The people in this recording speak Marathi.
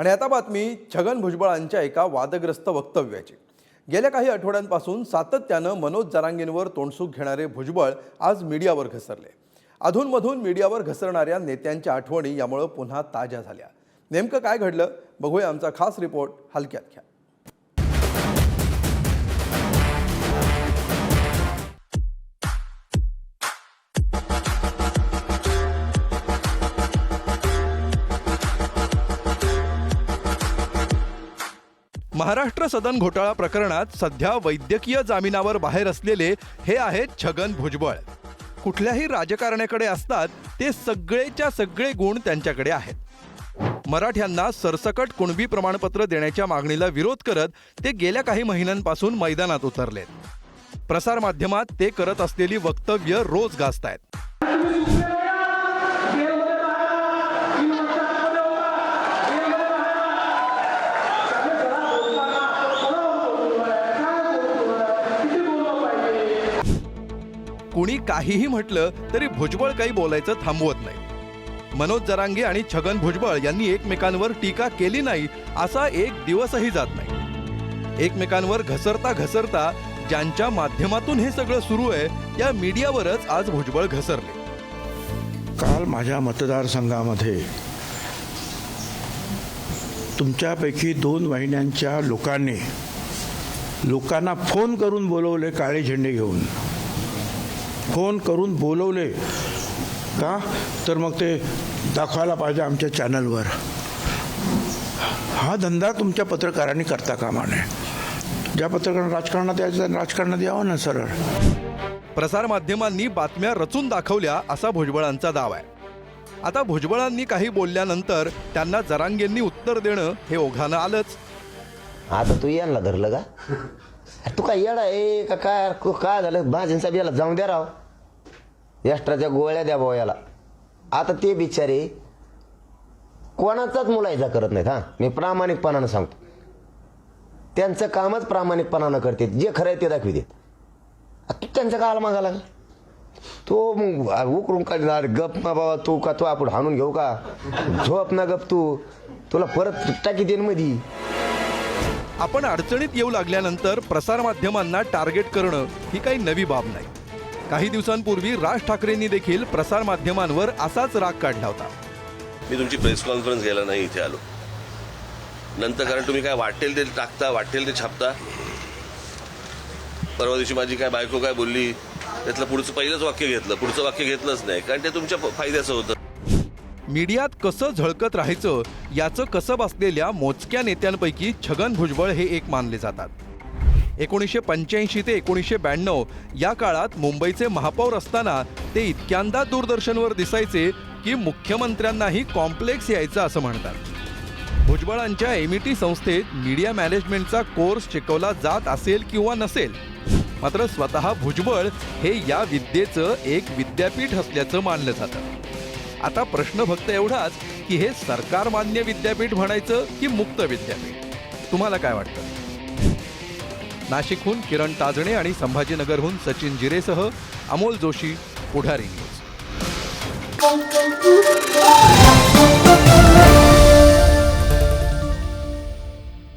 आणि आता बातमी छगन भुजबळांच्या एका वादग्रस्त वक्तव्याची. गेल्या काही आठवड्यांपासून सातत्यानं मनोज जरांगेंवर तोंडसूक घेणारे भुजबळ आज मीडियावर घसरले. अधूनमधून मीडियावर घसरणाऱ्या नेत्यांच्या आठवणी यामुळं पुन्हा ताज्या झाल्या. नेमकं काय घडलं? बघूया आमचा खास रिपोर्ट हलक्यात घ्या. महाराष्ट्र सदन घोटाळा प्रकरणात सध्या वैद्यकीय जामिनावर बाहेर असलेले हे आहेत छगन भुजबळ. कुठल्याही राजकारण्याकडे असतात ते सगळेच्या सगळे गुण त्यांच्याकडे आहेत. मराठ्यांना सरसकट कुणबी प्रमाणपत्र देण्याच्या मागणीला विरोध करत ते गेल्या काही महिन्यांपासून मैदानात उतरलेत. प्रसारमाध्यमात ते करत असलेली वक्तव्य रोज गाजतायत. कुणी काहीही म्हटलं तरी भुजबळ काही बोलायचं थांबवत नाही. मनोज जरांगे आणि छगन भुजबळ यांनी एकमेकांवर टीका केली नाही असा एक दिवसही जात नाही. एकमेकांवर घसरता घसरता ज्यांच्या माध्यमातून हे सगळं सुरू आहे त्या मीडियावरच आज भुजबळ घसरले. काल माझ्या मतदारसंघामध्ये तुमच्यापैकी दोन वाहिन्यांच्या लोकांनी लोकांना फोन करून बोलवले काळे झेंडे घेऊन. फोन करून बोलवले का? तर मग ते दाखवायला पाहिजे आमच्या चॅनलवर. हा धंदा तुमच्या पत्रकारांनी करता कामा नये. ज्या पत्रकारांना राजकारणात यायचं त्यांनी राजकारणात यावं ना सरळ. प्रसारमाध्यमांनी बातम्या रचून दाखवल्या असा भुजबळांचा दावा आहे. आता भुजबळांनी काही बोलल्यानंतर त्यांना जरांगेंनी उत्तर देणं हे ओघानं आलंच. आता तू यांना धरलं का? अरे तू काय येडा ए का काय? तू काय झालं? भाजन साहेब याला जाऊन द्या राव. एक्स्ट्राच्या गोळ्या द्या भाऊ याला. आता ते बिचारे कोणाचाच मुलायचा करत नाहीत हां. मी प्रामाणिकपणानं सांगतो. त्यांचं कामच प्रामाणिकपणानं करते. जे खरं आहे ते दाखवितात देत. तू त्यांचं काल मागा लागला तो मग उकरून काढणार गप ना बाबा तू का तू आपण हाणून घेऊ का? झोप ना गप तू. तुला परत टाकी देईन मधी. आपण अडचणीत येऊ लागल्यानंतर प्रसारमाध्यमांना टार्गेट करणं ही काही नवी बाब नाही. काही दिवसांपूर्वी राज ठाकरेंनी देखील प्रसारमाध्यमांवर असाच राग काढला होता. मी तुमची प्रेस कॉन्फरन्स घ्यायला नाही इथे आलो. नंतर कारण तुम्ही काय वाटेल ते टाकता वाटेल ते छापता? परवा दिवशी माझी काय बायको काय बोलली त्यातलं पुढचं पहिलंच वाक्य घेतलं पुढचं वाक्य घेतलंच नाही. कारण ते तुमच्या फायद्याचं होतं. मीडियात कसं झळकत राहायचं याचं कसब असलेल्या मोजक्या नेत्यांपैकी छगन भुजबळ हे एक मानले जातात. एकोणीसशे पंच्याऐंशी ते एकोणीसशे ब्याण्णव या काळात मुंबईचे महापौर असताना ते इतक्यांदा दूरदर्शनवर दिसायचे की मुख्यमंत्र्यांनाही कॉम्प्लेक्स यायचं असं म्हणतात. भुजबळांच्या एमईटी संस्थेत मीडिया मॅनेजमेंटचा कोर्स शिकवला जात असेल किंवा नसेल मात्र स्वतः भुजबळ हे या विद्येचं एक विद्यापीठ असल्याचं मानलं जातं. आता प्रश्न फक्त एवढाच की हे सरकार मान्य विद्यापीठ म्हणायचं की मुक्त विद्यापीठ? तुम्हाला काय वाटतं? नाशिकहून किरण ताजणे आणि संभाजीनगरहून सचिन जिरेसह अमोल जोशी पुढारी न्यूज.